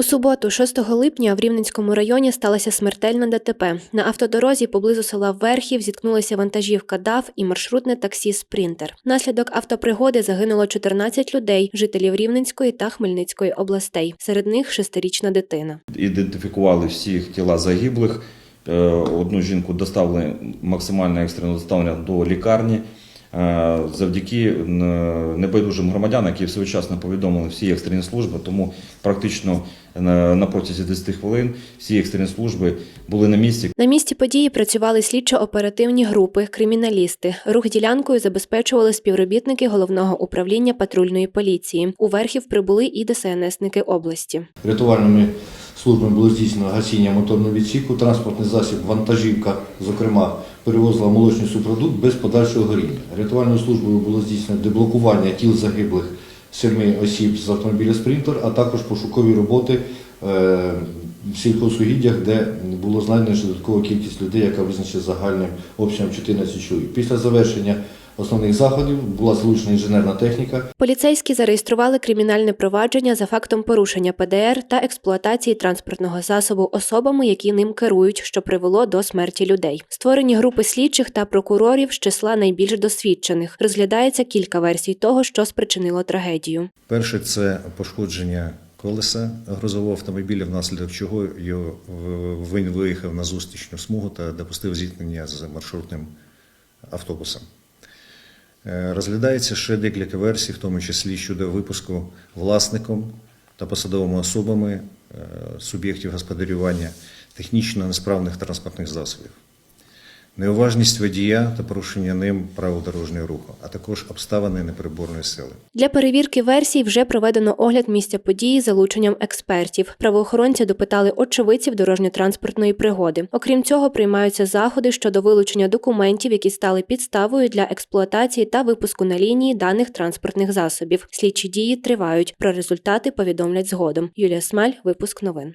У суботу, 6 липня, в Рівненському районі сталося смертельна ДТП. На автодорозі поблизу села Верхів зіткнулися вантажівка ДАВ і маршрутне таксі Спринтер. Внаслідок автопригоди загинуло 14 людей, жителів Рівненської та Хмельницької областей. Серед них шестирічна дитина. Ідентифікували всіх тіла загиблих. Е, Одну жінку доставили максимально екстрено доставлення до лікарні. Е, Завдяки е, небайдужим громадянам, які своєчасно повідомили всі екстрені служби, тому практично на на протязі 10 хвилин всі екстрені служби були на місці. На місці події працювали слідчо-оперативні групи, криміналісти. Рух ділянкою забезпечували співробітники головного управління патрульної поліції. У Верхів прибули і ДСНСники області. Рятувальними службами було здійснено гасіння моторного відсіку, транспортний засіб, вантажівка, зокрема, перевозила молочний супродукт без подальшого горіння. Рятувальною службою було здійснено деблокування тіл загиблих семи осіб з автомобіля Спринтер, а також пошукові роботи е, в сільхозугіддях, де було знайдено ще додаткова кількість людей, яка визначена загальним обсягом 14 чоловік. Після завершення основних заходів була залучена інженерна техніка, Поліцейські зареєстрували кримінальне провадження за фактом порушення ПДР та експлуатації транспортного засобу особами, які ним керують, що привело до смерті людей. Створені групи слідчих та прокурорів з числа найбільш досвідчених. Розглядається кілька версій того, що спричинило трагедію. Перше це пошкодження колеса грузового автомобіля, внаслідок чого його він виїхав на зустрічну смугу та допустив зіткнення з маршрутним автобусом. Е, Розглядається ще декілька версій, в тому числі щодо випуску власником та посадовими особами е, суб'єктів господарювання технічно несправних транспортних засобів. Неуважність водія та порушення ним правил дорожнього руху, а також обставини непереборної сили. Для перевірки версій вже проведено огляд місця події залученням експертів. Правоохоронці допитали очевидців дорожньо-транспортної пригоди. Окрім цього, приймаються заходи щодо вилучення документів, які стали підставою для експлуатації та випуску на лінії даних транспортних засобів. Слідчі дії тривають. Про результати повідомлять згодом. Юлія Смаль, випуск новин.